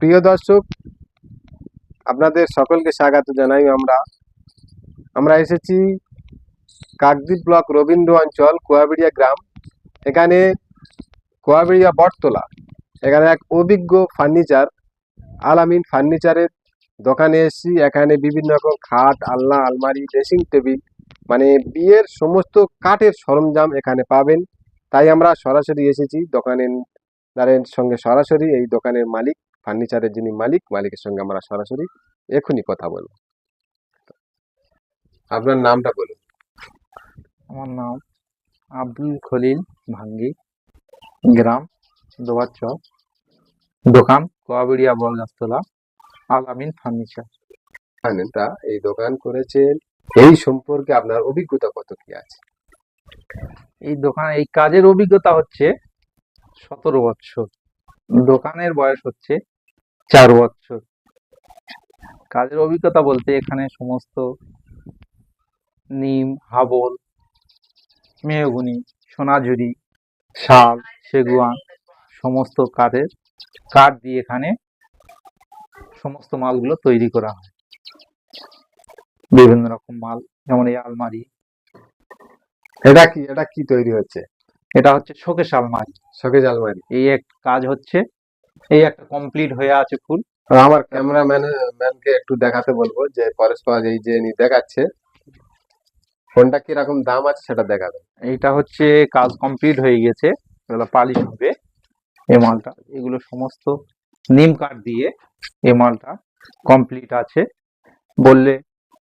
প্রিয় দর্শক, আপনাদের সকলকে স্বাগত জানাই আমরা। আমরা এসেছি কাকদ্বীপ ব্লক রবীন্দ্র অঞ্চল, কুয়াবিড়িয়া গ্রাম। এখানে কুয়াবিড়িয়া বটতলা। এখানে এক অভিজ্ঞ ফার্নিচার, আলামিন ফার্নিচারের দোকানে এসেছি। এখানে বিভিন্ন রকম খাট, আলনা, আলমারি, ড্রেসিং টেবিল মানে বিয়ের সমস্ত কাঠের সরঞ্জাম এখানে পাবেন। তাই আমরা সরাসরি এসেছি দোকানের দারের সঙ্গে সরাসরি এই দোকানের মালিক ফার্নিচারের যিনি মালিক মালিকের সঙ্গে আমরা সরাসরি এখনই কথা বলব। আপনার নামটা বলুন। আমার নাম আব্দুল খলিল ভাঙ্গি গ্রাম দোয়ারচর দোকান কোয়াবিড়িয়া বলগাছতলা আল আমিন ফার্নিচার। তা এই দোকান করেছেন এই সম্পর্কে আপনার অভিজ্ঞতা কত কি আছে? এই দোকান এই কাজের অভিজ্ঞতা হচ্ছে সতেরো বছর। দোকানের বয়স হচ্ছে চার বছর। কাজের অভিজ্ঞতা বলতে এখানে সমস্ত নিম, হাবল, মেহগুনি, সোনাঝুরি, শাল সেগুয়ান সমস্ত কাঠের কাঠ দিয়ে এখানে সমস্ত মালগুলো তৈরি করা হয়। বিভিন্ন রকম মাল, যেমন এই আলমারি। এটা কি এটা কি তৈরি হচ্ছে? এটা হচ্ছে শোকেশ আলমারি। শোকেজ আলমারি। এই এক কাজ হচ্ছে এই একটা কমপ্লিট হয়ে আছে ফুল। আর আমার ক্যামেরাম্যান ম্যানকে একটু দেখাতে বলব যে পরস্পর এই যে দেখাচ্ছে ফোনটা কীরকম দাম আছে সেটা দেখাবেন। এইটা হচ্ছে কাজ কমপ্লিট হয়ে গেছে এগুলো পালিশ হবে এই মালটা। এগুলো সমস্ত নিম কাঠ দিয়ে এই মালটা কমপ্লিট আছে। বললে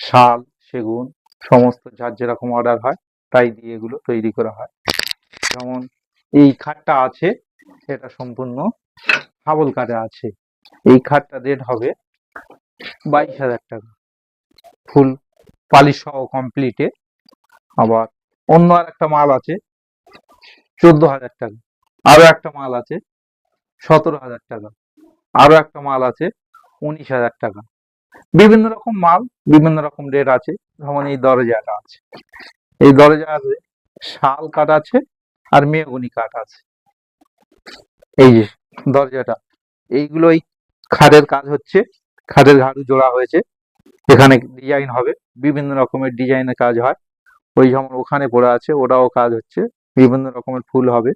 শাল সেগুন সমস্ত যার যেরকম অর্ডার হয় তাই দিয়ে এগুলো তৈরি করা হয়। যেমন এই খাটটা আছে, সেটা সম্পূর্ণ হাবল কাঠে আছে। এই খাটটা রেট হবে বাইশ হাজার টাকা। ফুল পালিশ সহ কমপ্লিটে আবার অন্য আর একটা মাল আছে, চোদ্দ হাজার টাকা। আরও একটা মাল আছে, সতেরো হাজার টাকা। আরও একটা মাল আছে, উনিশ হাজার টাকা। বিভিন্ন রকম মাল, বিভিন্ন রকম রেট আছে। যেমন এই দরজাটা আছে। এই দরজা আছে শাল কাঠ আছে আর মেহগুনি কাঠ আছে। এই যে দরজাটা এইগুলো এই খাটের কাজ হচ্ছে। খাটের ঘাড়ু জোড়া হয়েছে। এখানে ডিজাইন হবে বিভিন্ন রকমের ডিজাইনের কাজ হয়। ওই যেমন ওখানে পড়ে আছে ওটাও কাজ হচ্ছে। বিভিন্ন রকমের ফুল হবে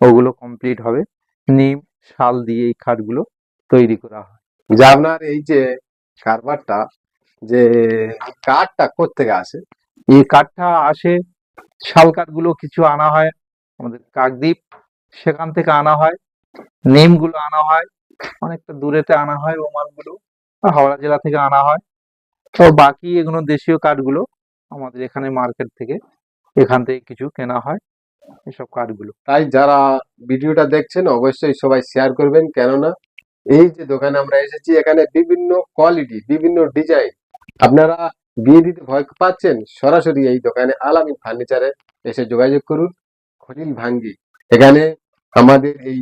ওগুলো কমপ্লিট হবে। নিম শাল দিয়ে এই খাটগুলো তৈরি করা হয়। যে আপনার এই যে কারবারটা যে কাঠটা কোত্থেকে আসে? এই কাঠটা আসে শাল কাঠগুলো কিছু আনা হয়। আমাদের কাকদ্বীপ, সেখান থেকে আনা হয়। নিমগুলো আনা হয়। অনেকটা দূরেতে আনা হয় ও মালগুলো হাওড়া জেলা থেকে আনা হয়। তো বাকি এগুলো দেশীয় কাঠগুলো আমাদের এখানে মার্কেট থেকে এখান থেকে কিছু কেনা হয় এসব কাঠগুলো। তাই যারা ভিডিওটা দেখছেন, অবশ্যই সবাই শেয়ার করবেন। কেননা এই যে দোকানে আমরা এসেছি, এখানে বিভিন্ন কোয়ালিটি বিভিন্ন ডিজাইন আপনারা বিয়ে দিতে ভয় পাচ্ছেন, সরাসরি এই দোকানে আলামিন ফার্নিচারে এসে যোগাযোগ করুন। খলিল ভাঙ্গি। এখানে আমাদের এই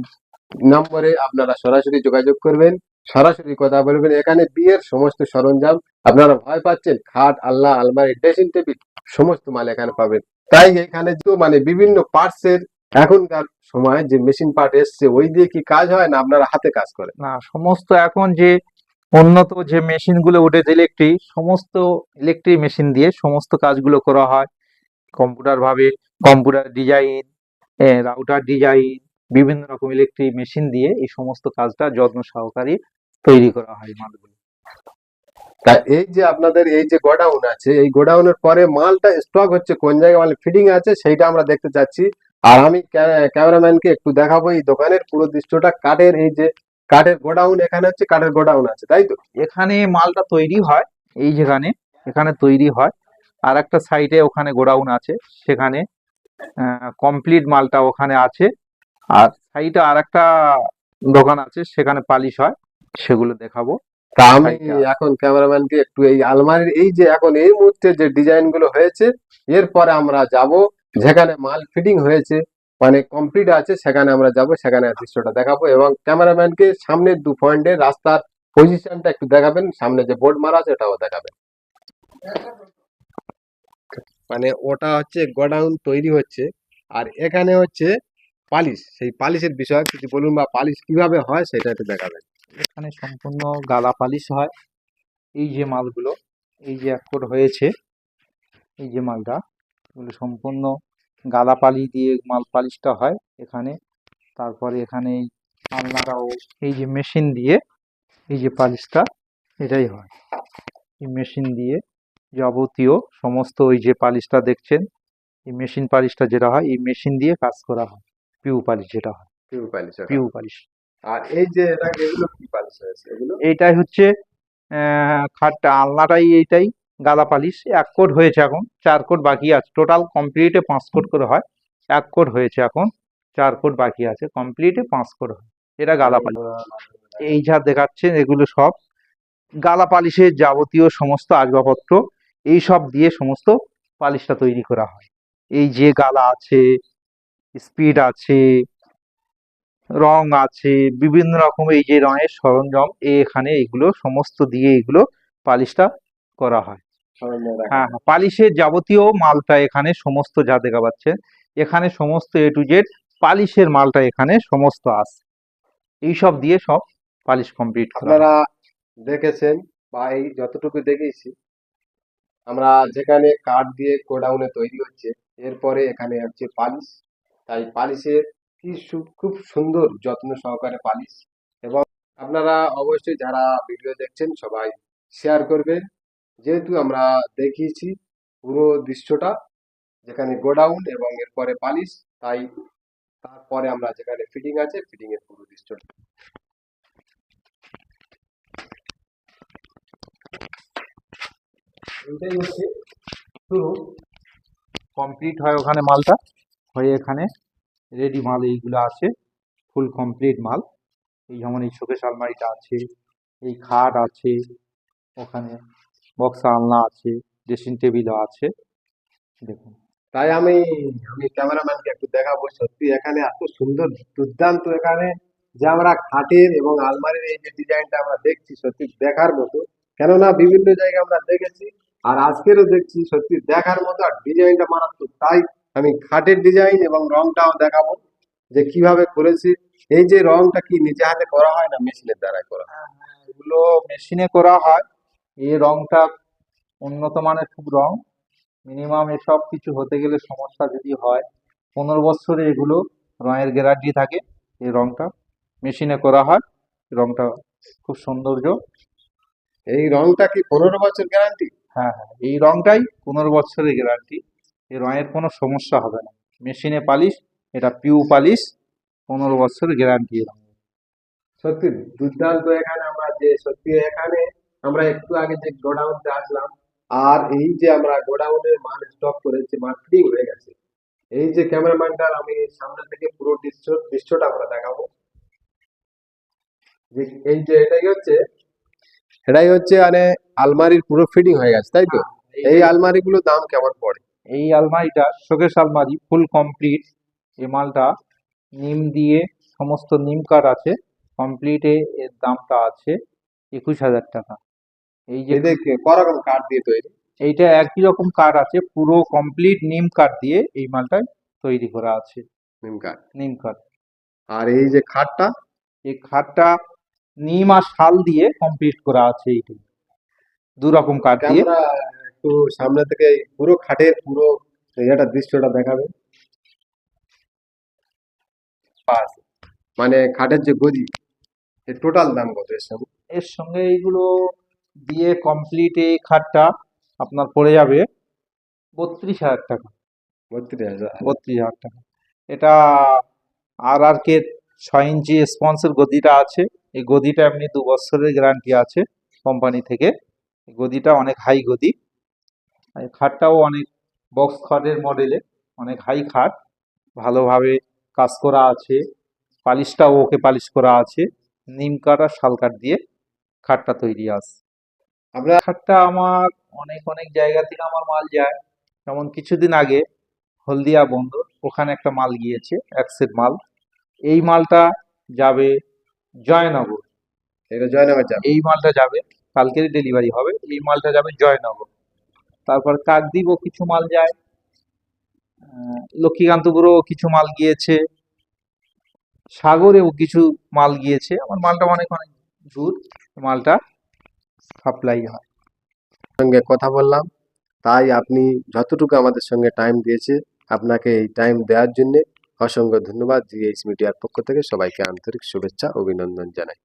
নম্বরে আপনারা সরাসরি যোগাযোগ করবেন, সরাসরি কথা বলবেন। এখানে বিয়ের সমস্ত সরঞ্জাম আপনারা ভয় পাচ্ছেন, খাট আল্লাহ আলমারি, ড্রেসিং টেবিল, সমস্ত মাল এখানে পাবেন। তাই এখানে তো মানে বিভিন্ন পার্টসের এখনকার সময় যে মেশিন পার্ট এসছে, ওই দিয়ে কি কাজ হয় না আপনারা হাতে কাজ করেন? না, সমস্ত এখন যে উন্নত যে মেশিনগুলো উঠেছে ইলেকট্রিক সমস্ত ইলেকট্রিক মেশিন দিয়ে সমস্ত কাজগুলো করা হয়। কম্পিউটার ভাবে কম্পিউটার ডিজাইন রাউটার ডিজাইন বিভিন্ন রকম ইলেকট্রিক মেশিন দিয়ে এই সমস্ত কাজটা যত্ন সহকারে তৈরি করা হয় মালগুলো। তা এই যে আপনাদের এই যে গোডাউন আছে এই গোডাউনের পরে মালটা স্টক হচ্ছে কোন জায়গায় মাল ফিটিং আছে সেইটা আমরা দেখতে চাচ্ছি। আর আমি ক্যামেরাম্যানকে একটু দেখাবো এই দোকানের পুরো দৃশ্যটা। কাঠের এই যে কাঠের গোডাউন এখানে হচ্ছে কাঠের গোডাউন আছে তাই তো? এখানে মালটা তৈরি হয় এই যেখানে এখানে তৈরি হয়। আর একটা সাইডে ওখানে গোডাউন আছে সেখানে কমপ্লিট মালটা ওখানে আছে। আর সাইডে আর একটা দোকান আছে সেখানে পালিশ হয়। সেগুলো দেখাবো। তা আমি। এখন ক্যামেরাম্যানকে একটু এই আলমারির এই যে এখন এই মুহূর্তে যে ডিজাইনগুলো হয়েছে এরপরে আমরা যাব যেখানে মাল ফিটিং হয়েছে মানে কমপ্লিট আছে সেখানে আমরা যাব সেখানে দৃশ্যটা দেখাবো এবং ক্যামেরাম্যানকে সামনের দু পয়েন্টে রাস্তার পজিশনটা একটু দেখাবেন সামনে যে বোর্ড মারা আছে ওটাও দেখাবেন। মানে ওটা হচ্ছে গোডাউন তৈরি হচ্ছে। আর এখানে হচ্ছে পালিশ, সেই পালিশের বিষয়ে কিছু বলুন বা পালিশ কীভাবে হয় সেটা একটু দেখাবেন। এখানে সম্পূর্ণ গালা পালিশ হয়। এই যে মালগুলো, এই যে এক কোট হয়েছে, এই যে মালটা, এগুলো সম্পূর্ণ গালা পালি দিয়ে মাল পালিশটা হয় এখানে। তারপরে এখানে এই আলনাটাও এই যে মেশিন দিয়ে এই যে পালিশটা, এটাই হয়। এই মেশিন দিয়ে যাবতীয় সমস্ত ওই যে পালিশটা দেখছেন এই মেশিন পালিশটা যেটা হয় এই মেশিন দিয়ে কাজ করা হয় পিউ পালিশ যেটা হয়। পিউ পালিশ হয়। পিউ পালিশ। আর এই যে এটা এগুলো কি পালিশ হয়েছে এগুলো? এইটাই হচ্ছে খাটটা আলনাটাই এইটাই গালা পালিশ এক কোট হয়েছে এখন চার কোট বাকি আছে। টোটাল কমপ্লিটে পাঁচ কোট করে হয় এক কোট হয়েছে এখন চার কোট বাকি আছে কমপ্লিটে পাঁচ কোট হয়। এটা গালা পালিশ। এই যা দেখাচ্ছেন এগুলো সব গালা পালিশের যাবতীয় সমস্ত আসবাবপত্র এই সব দিয়ে সমস্ত পালিশটা তৈরি করা হয়। এই যে গালা আছে, স্পিড আছে, রং আছে, বিভিন্ন রকম এই যে রঙের সরঞ্জাম, এখানে এগুলো সমস্ত দিয়ে এগুলো পালিশটা করা হয়। হ্যাঁ হ্যাঁ পালিশের যাবতীয় মালটা এখানে সমস্ত যা দেখা পাচ্ছে, এখানে সমস্ত এ টু জেড পালিশের মালটা এখানে সমস্ত আছে। এইসব দিয়ে সব পালিশ কমপ্লিট আপনারা দেখেছেন বা এই যতটুকু দেখেছি আমরা যেখানে কাঠ দিয়ে গোডাউনে তৈরি হচ্ছে, এরপরে এখানে হচ্ছে পালিশ। তাই পালিশের কি খুব সুন্দর যত্ন সহকারে পালিশ। এবং আপনারা অবশ্যই যারা ভিডিও দেখছেন, সবাই শেয়ার করবেন। যেহেতু আমরা দেখিয়েছি পুরো দৃশ্যটা, যেখানে গোডাউন এবং এরপরে পালিশ, তাই তারপরে আমরা যেখানে ফিটিং আছে ফিটিং এর পুরো দৃশ্যটা। এইটাই হচ্ছে শুরু। কমপ্লিট হয় ওখানে মালটা। হয়ে এখানে রেডি মাল এইগুলো আছে। ফুল কমপ্লিট মাল। এই যেমন এই শোকেশ আলমারিটা আছে, এই খাট আছে, ওখানে বক্স আলনা আছে ড্রেসিং টেবিলও আছে। দেখুন। তাই আমি আমি ক্যামেরাম্যানকে একটু দেখাবো, সত্যি এখানে এত সুন্দর, দুর্দান্ত এখানে যে আমরা খাটের এবং আলমারির এই যে ডিজাইনটা আমরা দেখছি, সত্যি দেখার মতো। কেননা বিভিন্ন জায়গায় আমরা দেখেছি আর আজকেরও দেখছি সত্যি দেখার মতো আর ডিজাইনটা মারাত্মক। তাই আমি খাটের ডিজাইন এবং রংটাও দেখাবো যে কীভাবে করেছি। এই যে রংটা কি নিজে হাতে করা হয় না মেশিনের দ্বারা করা এগুলো মেশিনে করা হয়। এই রংটা উন্নত মানের খুব রং। মিনিমাম এসব কিছু হতে গেলে সমস্যা যদি হয়, পনেরো বছরে এগুলো রঙের গ্যারান্টি থাকে। এই রংটা মেশিনে করা হয়। রংটা খুব সৌন্দর্য। এই রংটা কি পনেরো বছর গ্যারান্টি হ্যাঁ হ্যাঁ। এই রংটাই পনেরো বছরের গ্যারান্টি এই রঙের কোনো সমস্যা হবে না। মেশিনে পালিশ, এটা পিউ পালিশ, পনেরো বছরের গ্যারান্টি রঙ সত্যি, দুর্দান্ত এখানে আমরা যে, সত্যি এখানে আমরা একটু আগে যে গোডাউনতে আসলাম, আর এই যে আমরা গোডাউনে মাল স্টক করেছি মার্কেটিং হয়ে গেছে। এই যে ক্যামেরাম্যানটার আমি সামনে থেকে পুরো দৃশ্য, দৃশ্যটা আমরা দেখাবো। যে এই যে এটাই হচ্ছে এটাই হচ্ছে মানে আলমারির পুরো ফিটিং হয়ে গেছে তাই তো? এই আলমারিগুলোর দাম কেমন পড়ে? এই আলমারিটা শোকেস আলমারি ফুল কমপ্লিট এই মালটা নিম দিয়ে সমস্ত নিম কাঠ আছে কমপ্লিটে এর দামটা আছে একুশ হাজার টাকা। এই যে করকম কাঠ দিয়ে তৈরি? এইটা একই রকম কাঠ আছে পুরো কমপ্লিট নিম কাঠ দিয়ে এই মালটা তৈরি করা আছে। নিম কাঠ। নিম কাঠ। আর এই যে খাটটা? এই খাটটা নিম আর শাল দিয়ে কমপ্লিট করা আছে এইটাই দু রকম কাঠ দিয়ে। একটু সামনে থেকে পুরো খাটের পুরো এটা দৃশ্যটা দেখাবে। বাস। মানে খাটের যে গদি টোটাল দাম কত এর সঙ্গে? এর সঙ্গে এইগুলো দিয়ে কমপ্লিট এই খাটটা আপনার পড়ে যাবে বত্রিশ হাজার টাকা। বত্রিশ হাজার। বত্রিশ হাজার টাকা। এটা আর আর কে ছয় ইঞ্চি স্পন্সর গদিটা আছে। এই গদিটা এমনি দু বছরের গ্যারান্টি আছে কোম্পানি থেকে। গদিটা অনেক হাই গদি। খাটটাও অনেক বক্স খাটের মডেলে অনেক হাই খাট। ভালোভাবে কাজ করা আছে। পালিশটাও ওকে পালিশ করা আছে। নিম কাঠ আর শাল কাঠ দিয়ে খাটটা তৈরি আছে আপনার খাটটা আমার অনেক অনেক জায়গা থেকে আমার মাল যায়। যেমন কিছুদিন আগে হলদিয়া বন্দর ওখানে একটা মাল গিয়েছে এক সেট মাল। এই মালটা যাবে জয়নগর। এটা জয়নগর যাবে। এই মালটা যাবে কালকেরই ডেলিভারি হবে এই মালটা যাবে জয়নগর। তারপর কাকদ্বীপও কিছু মাল যায় লক্ষ্মীকান্তপুরও কিছু মাল গিয়েছে সাগরেও কিছু মাল গিয়েছে। আমার মালটা অনেক অনেক দূর মালটা সাপ্লাই হয়। সঙ্গে কথা বললাম তাই আপনি যতটুকু আমাদের সঙ্গে টাইম দিয়েছে আপনাকে এই টাইম দেওয়ার জন্যে অসংখ্য ধন্যবাদ জিএইচ মিডিয়ার পক্ষ থেকে সবাইকে আন্তরিক শুভেচ্ছা অভিনন্দন জানাই।